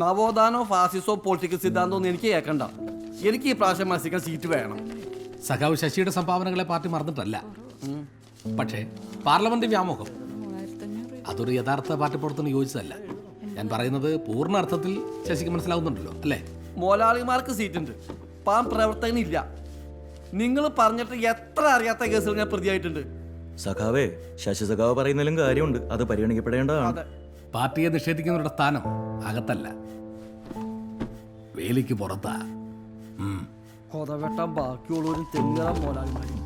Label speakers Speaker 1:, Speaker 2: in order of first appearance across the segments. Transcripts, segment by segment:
Speaker 1: നവോത്ഥാനോ ഫാസിസോ political സിദ്ധാന്തമോ ഒന്നും എനിക്ക് കേൾക്കണ്ട എനിക്ക് ഈ പ്രാവശ്യം മത്സരിക്കാൻ സീറ്റ് വേണം.
Speaker 2: സഖാവ് ശശിയുടെ സംഭാവനകളെ പാർട്ടി മറന്നിട്ടല്ല. പക്ഷേ പാർലമെന്റ് വ്യാമോഹം. അതൊരു യഥാർത്ഥ പാർട്ടി പ്രവർത്തനം യോജിച്ചതല്ല. ഞാൻ പറയുന്നത് പൂർണ അർത്ഥത്തിൽ ശശിക്ക് മനസ്സിലാവുന്നുണ്ടല്ലോ അല്ലേ?
Speaker 1: മോലാളിമാർക്ക് സീറ്റുണ്ട് ഉണ്ട്. പാൻ പ്രവർത്തകനില്ല. നിങ്ങൾ പറഞ്ഞിട്ട് എത്ര അറിയാത്ത കേസുകൾ ഞാൻ പ്രതിയായിട്ടുണ്ട്.
Speaker 3: സഖാവേ ശശി സഖാവ് പറയുന്നതിലും കാര്യമുണ്ട്. അത് പരിഗണിക്കപ്പെടേണ്ടതാണ്.
Speaker 1: അതെ.
Speaker 2: പാർട്ടിയെ നിഷേധിക്കുന്നവരുടെ സ്ഥാനം അകത്തല്ല. വേലിക്ക് പുറത്താ.
Speaker 1: കൊതവെട്ടാൻ ബാക്കിയുള്ളവരും മോലാളിമാരും.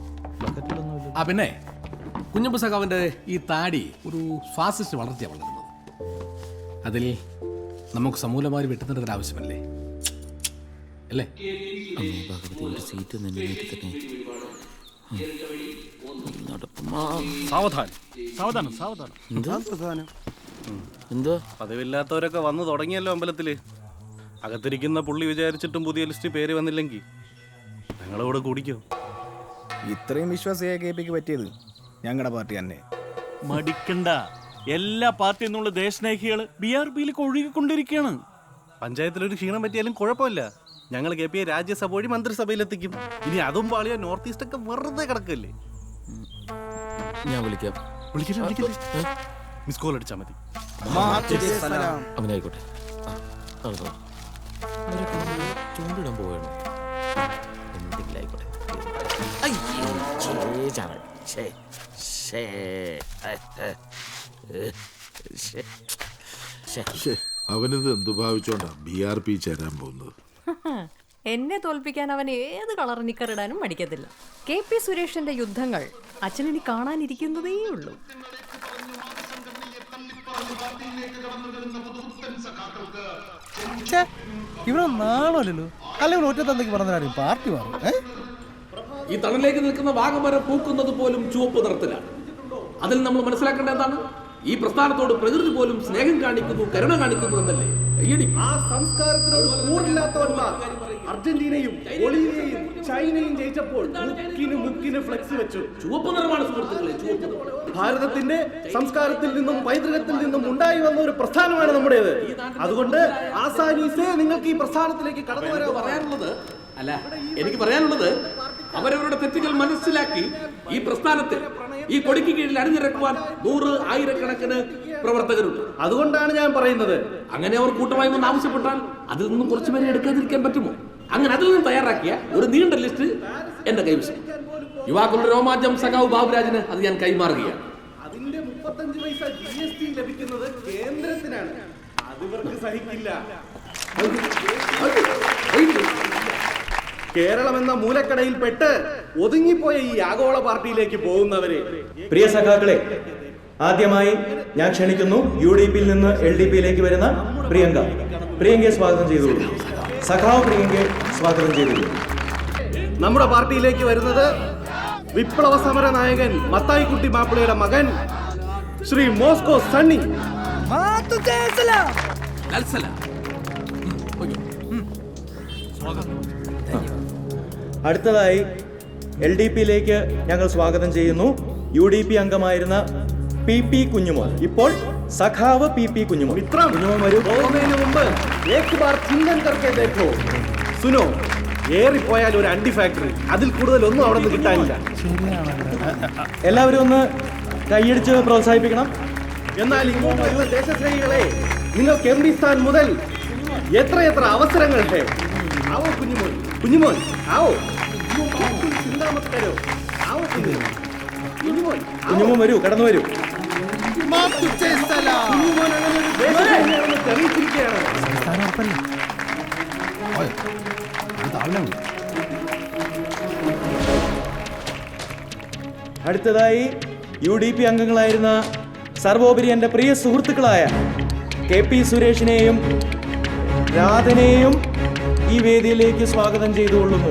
Speaker 2: ആ പിന്നെ കുഞ്ഞമ്പു സഖാവിന്റെ ഈ താടി ഒരു ഫാസിസ്റ്റ് വളർത്തിയ വളരുന്നത് അതിൽ നമുക്ക് സമൂലമായി വെട്ടുന്നതിന് ആവശ്യമല്ലേ? അല്ലേ?
Speaker 4: സീറ്റ് തന്നെ
Speaker 5: സാവധാനം. സാവധാനം സാവധാനം.
Speaker 4: എന്തോ
Speaker 5: പതിവില്ലാത്തവരൊക്കെ വന്നു തുടങ്ങിയല്ലോ അമ്പലത്തിൽ. അകത്തിരിക്കുന്ന പുള്ളി വിചാരിച്ചിട്ടും പുതിയ ലിസ്റ്റ് പേര് വന്നില്ലെങ്കിൽ ഞങ്ങളോട് കൂടിക്കോ.
Speaker 6: ഇത്രയും വിശ്വാസിയായ കെ പിക്ക് പറ്റിയത് ഞങ്ങളുടെ പാർട്ടി തന്നെ.
Speaker 7: മടിക്കണ്ട. എല്ലാ പാർട്ടി എന്നുള്ള ദേശസ്നേഹികൾ ബി ആർ പിയിലേക്ക് ഒഴുകിക്കൊണ്ടിരിക്കുകയാണ്
Speaker 5: പഞ്ചായത്തിലൊരു ക്ഷീണം പറ്റിയാലും കുഴപ്പമില്ല. ഞങ്ങൾ കെ പി രാജ്യസഭ വഴി മന്ത്രിസഭയിലെത്തിക്കും. ഇനി അതും പാളിയ നോർത്ത് ഈസ്റ്റ് ഒക്കെ വെറുതെ കിടക്കല്ലേ.
Speaker 4: ഞാൻ വിളിക്കാം.
Speaker 5: വിളിക്കില്ല വിളിക്കില്ല? മിസ് കോൾ അടിച്ചാൽ മതി.
Speaker 4: അങ്ങനെ ചൂണ്ടിടാൻ എന്തെങ്കിലും ആയിക്കോട്ടെ.
Speaker 8: ശ്ശേ, അവനിത് എന്തു ഭാവിച്ചോണ്ടാ ബി ആർ പി ചേരാൻ പോകുന്നത്?
Speaker 9: എന്നെ തോൽപ്പിക്കാൻ അവൻ ഏത് കളർ നിക്കറിടാനും മടിക്കത്തില്ല. കെ പി സുരേഷിന്റെ യുദ്ധങ്ങൾ അച്ഛനിനി കാണാനിരിക്കുന്നതേ ഉള്ളൂ
Speaker 6: ഇവിടെ നാളല്ലോ അല്ലെങ്കിൽ ഒറ്റ തന്തയ്ക്ക് പറഞ്ഞാലും പാർട്ടി മാറും ഏ?
Speaker 2: ഈ തണലിലേക്ക് നിൽക്കുന്ന വാഗമരം പൂക്കുന്നത് പോലും ചുവപ്പ് നിറത്തിലാണ്. അതിൽ നമ്മൾ മനസ്സിലാക്കേണ്ട എന്താണ്? ഈ പ്രസ്ഥാനത്തോട് പ്രകൃതി പോലും സ്നേഹം കാണിക്കുന്നു കരുണ കാണിക്കുന്നു എന്നല്ലേ?
Speaker 1: ആ സംസ്കാരത്തിനോട് കൂറില്ലാത്തവന്മാർ അർജന്റീനയും ബൊളീവിയയും ചൈനയും ജയിച്ചപ്പോൾ ഫ്ലെക്സ് വെച്ചു.
Speaker 2: ചുവപ്പ് നിറമാണ്
Speaker 1: ഭാരതത്തിന്റെ സംസ്കാരത്തിൽ നിന്നും പൈതൃകത്തിൽ നിന്നും ഉണ്ടായി വന്ന ഒരു പ്രസ്ഥാനമാണ് നമ്മുടേത്. അതുകൊണ്ട് ആസാനീസേ നിങ്ങൾക്ക് ഈ പ്രസ്ഥാനത്തിലേക്ക് കടന്നു വരാൻ
Speaker 2: പറയാനുള്ളത് അല്ല എനിക്ക് പറയാനുള്ളത് അവരവരുടെ തെറ്റുകൾ മനസ്സിലാക്കി ഈ പ്രസ്ഥാനത്തിൽ ഈ കൊടിക്ക് കീഴിൽ അണിനിരക്കുവാൻ നൂറ് ആയിരക്കണക്കിന് പ്രവർത്തകരുണ്ട്.
Speaker 1: അതുകൊണ്ടാണ് ഞാൻ പറയുന്നത്.
Speaker 2: അങ്ങനെ അവർ കൂട്ടമായി ഒന്ന് ആവശ്യപ്പെട്ടാൽ അതിൽ നിന്നും കുറച്ചുപേരെ എടുക്കാതിരിക്കാൻ പറ്റുമോ? അങ്ങനെ അതിൽ നിന്ന് തയ്യാറാക്കിയ ഒരു നീണ്ട ലിസ്റ്റ് എന്റെ കൈവശം. യുവാക്കളുടെ രോമാഞ്ചം സഖാവ് ബാബുരാജിന് അത് ഞാൻ കൈമാറുകയാണ്.
Speaker 1: അതിന്റെ മുപ്പത്തഞ്ച് പൈസ ജി എസ് ടി ലഭിക്കുന്നത് കേന്ദ്രത്തിനാണ്. അതിവർക്ക് സഹിക്കില്ല. കേരളം എന്ന മൂലക്കടയിൽ പെട്ട് ഒതുങ്ങിപ്പോയ ഈ ആഗോള പാർട്ടിയിലേക്ക് പോകുന്നവരെ
Speaker 3: പ്രിയ സഖാക്കളെ ആദ്യമായി ഞാൻ ക്ഷണിക്കുന്നു യു ഡി പിയിൽ നിന്ന് എൽ ഡി പിയിലേക്ക് വരുന്ന പ്രിയങ്ക. പ്രിയങ്കയെ സ്വാഗതം ചെയ്തോളൂ സഖാവ് പ്രിയങ്കെ സ്വാഗതം ചെയ്തിരുന്നു
Speaker 1: നമ്മുടെ പാർട്ടിയിലേക്ക് വരുന്നത് വിപ്ലവ സമര നായകൻ മത്തായിക്കുട്ടി മാപ്പിളയുടെ മകൻ ശ്രീ മോസ്കോ സണ്ണി.
Speaker 3: അടുത്തതായി എൽ ഡി പിയിലേക്ക് ഞങ്ങൾ സ്വാഗതം ചെയ്യുന്നു. യു ഡി പി അംഗമായിരുന്ന പി പി കുഞ്ഞുമോൻ. ഇപ്പോൾ സഖാവ് പി പി കുഞ്ഞുമോ
Speaker 1: മിത്രം കുഞ്ഞുമോ സുനോ ഏറിപ്പോയാൽ ഒരു അണ്ടി ഫാക്ടറി അതിൽ കൂടുതൽ ഒന്നും അവിടെ നിന്ന് കിട്ടാനില്ല.
Speaker 3: എല്ലാവരും ഒന്ന് കൈയടിച്ച് പ്രോത്സാഹിപ്പിക്കണം.
Speaker 1: എന്നാൽ ഇങ്ങോട്ട് വരുന്ന ദേശസ്നേഹികളെ നിങ്ങൾക്ക് എം പി സ്ഥാൻ മുതൽ എത്രയെത്ര അവസരങ്ങൾ ഹേ ആവോ കുഞ്ഞുമോൻ. കുഞ്ഞുമോൻ ആവോ. ചിന്താമത്തരോ. ആവോ കുഞ്ഞുമോൻ. കുഞ്ഞുമോൻ
Speaker 3: കുഞ്ഞുമോൻ വരൂ കടന്നു വരൂ. അടുത്തതായി യു ഡി പി അംഗങ്ങളായിരുന്ന സർവോപരി എന്റെ പ്രിയ സുഹൃത്തുക്കളായ കെ പി സുരേഷിനെയും രാധനെയും ഈ വേദിയിലേക്ക് സ്വാഗതം ചെയ്തുകൊള്ളുന്നു.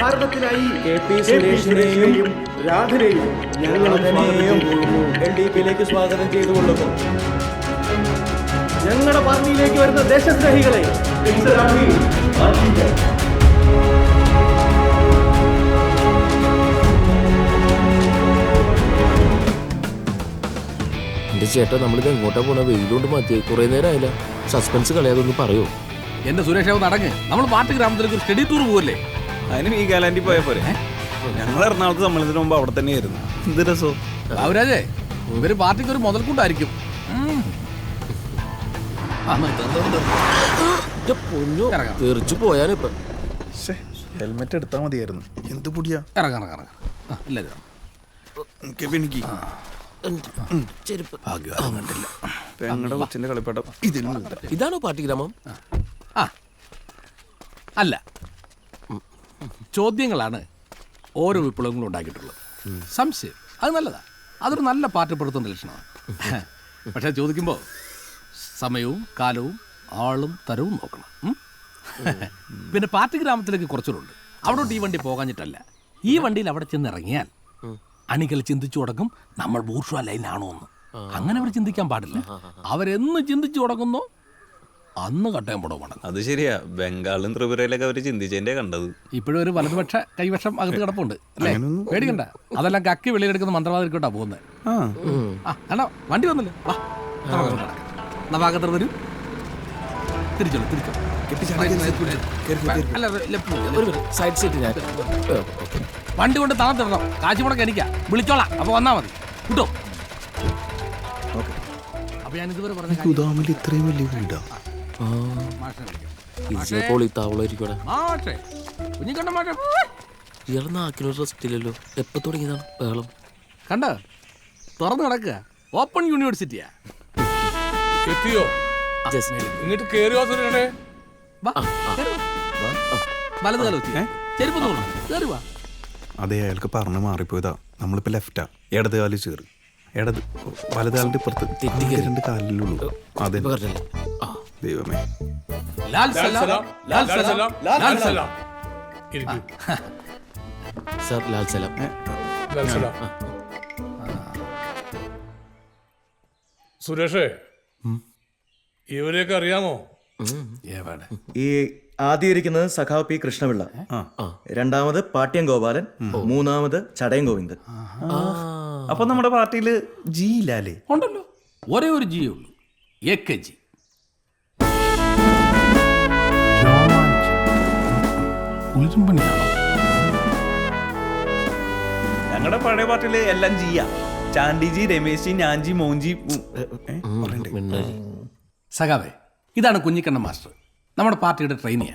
Speaker 1: ഭാരതത്തിനായി
Speaker 3: കെ പി സുരേഷിനെയും
Speaker 1: രാധനെയും
Speaker 3: ഞങ്ങളെയും എൽ ഡി പിയിലേക്ക് സ്വാഗതം ചെയ്തുകൊള്ളുന്നു.
Speaker 1: ഞങ്ങളുടെ പാർട്ടിയിലേക്ക് വരുന്ന ദേശസ്നേഹികളെ
Speaker 4: എന്റെ ചേട്ടാ നമ്മളിത് എങ്ങോട്ടാ പോണ? വെയിലോണ്ട് മാറ്റി കുറെ നേരം ആയില്ല സസ്പെൻസ് കളയാതൊന്ന് പറയോ?
Speaker 2: എന്റെ സുരേഷ് ഒന്ന് അടങ്ങ് നമ്മൾ പാട്ട് ഗ്രാമത്തിലേക്ക് ഒരു സ്റ്റഡി ടൂർ പോവല്ലേ?
Speaker 3: അതിന് ഈ ഗാലാൻഡി പോയ പോരെ. ഞങ്ങൾ എറണാകുളത്ത് സമ്മേളനത്തിന് മുമ്പ് അവിടെ തന്നെയായിരുന്നു. എന്ത് രസോ?
Speaker 2: ബാബുരാജേ ഇവർ പാർട്ടിക്ക് ഒരു മുതൽക്കൂട്ടായിരിക്കും.
Speaker 4: തെറിച്ചു പോയാനിപ്പൊ
Speaker 6: ഹെൽമെറ്റ് എടുത്താൽ മതിയായിരുന്നു. എന്ത് പൊടിയാ?
Speaker 2: ഇറങ്ങാം ഇറങ്ങാം ആ,
Speaker 4: ചെരുപ്പ്.
Speaker 2: കണ്ടില്ല.
Speaker 3: കൊച്ചിന്റെ കളിപ്പാട്ടം.
Speaker 4: ഇതാണോ പാർട്ടി ഗ്രാമം?
Speaker 2: ആ. അല്ല. ചോദ്യങ്ങളാണ് ഓരോ വിപ്ലവങ്ങളും ഉണ്ടാക്കിയിട്ടുള്ളത്. സംശയം. അത് നല്ലതാ. അതൊരു നല്ല പാർട്ടി പെടുത്തുന്ന ലക്ഷണമാണ്. പക്ഷെ ചോദിക്കുമ്പോൾ സമയവും കാലവും ആളും തരവും നോക്കണം. ഉം? പിന്നെ പാർട്ടി ഗ്രാമത്തിലേക്ക് കുറച്ചുകൂടെ അവിടോട്ട് ഈ വണ്ടി പോകാഞ്ഞിട്ടല്ല. ഈ വണ്ടിയിൽ അവിടെ ചെന്ന് ഇറങ്ങിയാൽ അണികൾ ചിന്തിച്ചു തുടങ്ങും നമ്മൾ ബൂർഷ ലൈനാണോ എന്ന് അങ്ങനെ അവർ ചിന്തിക്കാൻ പാടില്ല. അവരെന്ന് ചിന്തിച്ചു തുടങ്ങുന്നോ അന്ന് കട്ടയം പുടവാണ്
Speaker 3: അത് ശരിയാ. ബംഗാളിലും ത്രിപുരയിലൊക്കെ അവർ ചിന്തിച്ചതിന്റെ കണ്ടത്.
Speaker 2: ഇപ്പോഴും ഒരു വലതുപക്ഷ കൈവശം അകത്ത് കിടപ്പുണ്ട് അല്ലേ? പേടിക്കണ്ട. അതെല്ലാം കക്കി വെളിയിലെടുക്കുന്ന മന്ത്രവാദിക്കോട്ടാ പോകുന്നത്.
Speaker 3: ആ.
Speaker 2: ആ അല്ല വണ്ടി വന്നില്ല? വാ വരൂ. തിരിച്ചോളൂ തിരിച്ചോളൂ
Speaker 4: സൈഡ് സീറ്റ് ഞാൻ.
Speaker 2: വണ്ടി കൊണ്ട് തളം തരണം. കാശി കൂടെ എനിക്കാ. വിളിച്ചോളാം. അപ്പൊ വന്നാ മതി. കിട്ടോ അപ്പൊ ഞാൻ ഇതുവരെ പറഞ്ഞ
Speaker 6: ഇത്രയും വലിയ വീടാ.
Speaker 2: മാഷിനെ വിളിക്കാം.
Speaker 4: ഇത് ചിലപ്പോൾ ഈ താവളായിരിക്കും
Speaker 2: മാഷേ കുഞ്ഞിക്കണ്ട മാഷേ.
Speaker 4: ഇയാളെ നാക്കിനൊരു റെസ്റ്റ് ഇല്ലല്ലോ. എപ്പോ തുടങ്ങിയതാണ് ബഹളം?
Speaker 2: കണ്ട തുറന്നു കിടക്കുക. ഓപ്പൺ യൂണിവേഴ്സിറ്റിയാ
Speaker 7: എത്തിയോ? ഇങ്ങോട്ട് കേറി.
Speaker 2: വലത് ചെരുപ്പ് കേറി വാ.
Speaker 10: അതെ അയാൾക്ക് പറഞ്ഞു മാറിപ്പോയതാ. നമ്മളിപ്പോ ലെഫ്റ്റാ ഇടത് കാലിൽ ചേറി. ഇടത് വലത് കാലിന്റെ ഇപ്പുറത്ത്. രണ്ട് കാലിലുള്ളൂ. അതെ.
Speaker 4: ആ.
Speaker 10: ദൈവമേ.
Speaker 2: ലാൽ സലാം. ലാൽ സലാം. ലാൽ സലാം.
Speaker 4: സർ ലാൽ സലാം.
Speaker 7: ലാൽ സലാം. സുരേഷേ ഇവരെയൊക്കെ അറിയാമോ?
Speaker 3: ഈ ആദ്യം ഇരിക്കുന്നത് സഖാവ് പി കൃഷ്ണപിള്ള. രണ്ടാമത് പാട്യം ഗോപാലൻ. മൂന്നാമത് ചടയം ഗോവിന്ദൻ. അപ്പൊ നമ്മുടെ പാർട്ടിയിൽ ജി ഇല്ലാലേ
Speaker 2: ഉണ്ടല്ലോ. ഒരേ ഒരു ജി ഉള്ളൂ. A K G. ഉളിരുമ്പണിയാണോ
Speaker 3: ഞങ്ങളുടെ പഴയ പാട്ടിൽ എല്ലാം ചെയ്യാം ചാണ്ടിജി രമേശ് ഞാൻജി മോൻജി ഉം, ഏ, ഏ, പറയണ്ടേ?
Speaker 2: സഖാവേ ഇതാണ് കുഞ്ഞിക്കണ്ണ മാസ്റ്റർ. നമ്മുടെ പാർട്ടിയുടെ ട്രെയിനിയാ.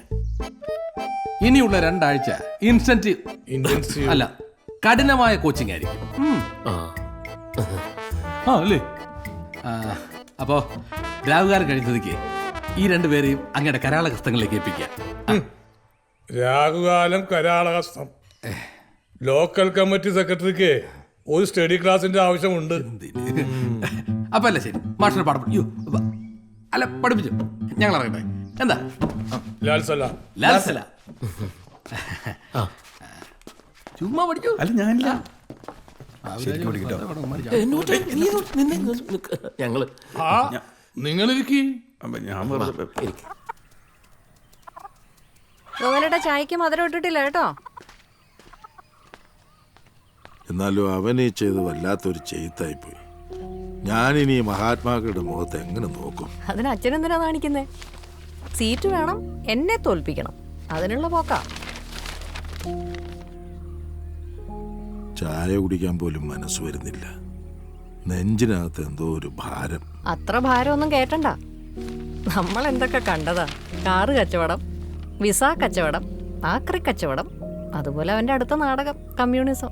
Speaker 2: ഇനിയുള്ള രണ്ടാഴ്ച ഇൻസെന്റീവ്
Speaker 7: ഇന്റൻസീവ്
Speaker 2: അല്ല കഠിനമായ കോച്ചിങ് ആയിരിക്കും. ഉം.
Speaker 4: ആ.
Speaker 2: ആ അല്ലേ? ആ, അപ്പോ രാവുകാരൻ കഴിച്ചതിക്ക് ഈ രണ്ടുപേരെയും അങ്ങയുടെ കരാള കഷ്ടങ്ങളിലേക്ക് ഏൽപ്പിക്കാം.
Speaker 7: രാഹുകാലം കരാളഹസ്തം. ലോക്കൽ കമ്മിറ്റി സെക്രട്ടറിക്ക് ഒരു സ്റ്റഡി ക്ലാസിന്റെ ആവശ്യമുണ്ട്.
Speaker 2: അപ്പൊ അല്ല ശരി. മാഷിനെ അയ്യോ അല്ല പഠിപ്പിച്ചു. ഞങ്ങൾ അറിയട്ടെ എന്താ?
Speaker 7: ലാൽ സലാം.
Speaker 2: ലാൽ സലാം. ചുമ്മാ പഠിച്ചു.
Speaker 10: അല്ല ഞാനില്ല.
Speaker 4: ഞങ്ങൾ.
Speaker 7: ആ നിങ്ങളിരിക്കി.
Speaker 10: ഞാൻ വെറുതെ.
Speaker 9: ഗോവലയുടെ ചായക്ക് മധുരം ഇട്ടിട്ടില്ല കേട്ടോ.
Speaker 8: എന്നാലും അവനീ ചെയ്ത് വല്ലാത്തൊരു ചെയ്ത്തായി പോയി. ഞാനിനി ഇനി മഹാത്മാക്കളുടെ മുഖത്ത് എങ്ങനെ നോക്കും?
Speaker 9: അതിന് അച്ഛനെന്തിനാ കാണിക്കുന്നേ? സീറ്റ് വേണം എന്നെ തോൽപ്പിക്കണം. അതിനുള്ള പോക്കാ.
Speaker 8: ചായ കുടിക്കാൻ പോലും മനസ്സ് വരുന്നില്ല. നെഞ്ചിനകത്ത് എന്തോ ഒരു ഭാരം.
Speaker 9: അത്ര ഭാരമൊന്നും കേട്ടണ്ട. നമ്മൾ എന്തൊക്കെ കണ്ടതാ? കാറ് കച്ചവടം. വിസ കച്ചവടം ആക്രി കച്ചവടം അതുപോലെ അവന്റെ അടുത്ത നാടകം കമ്മ്യൂണിസം.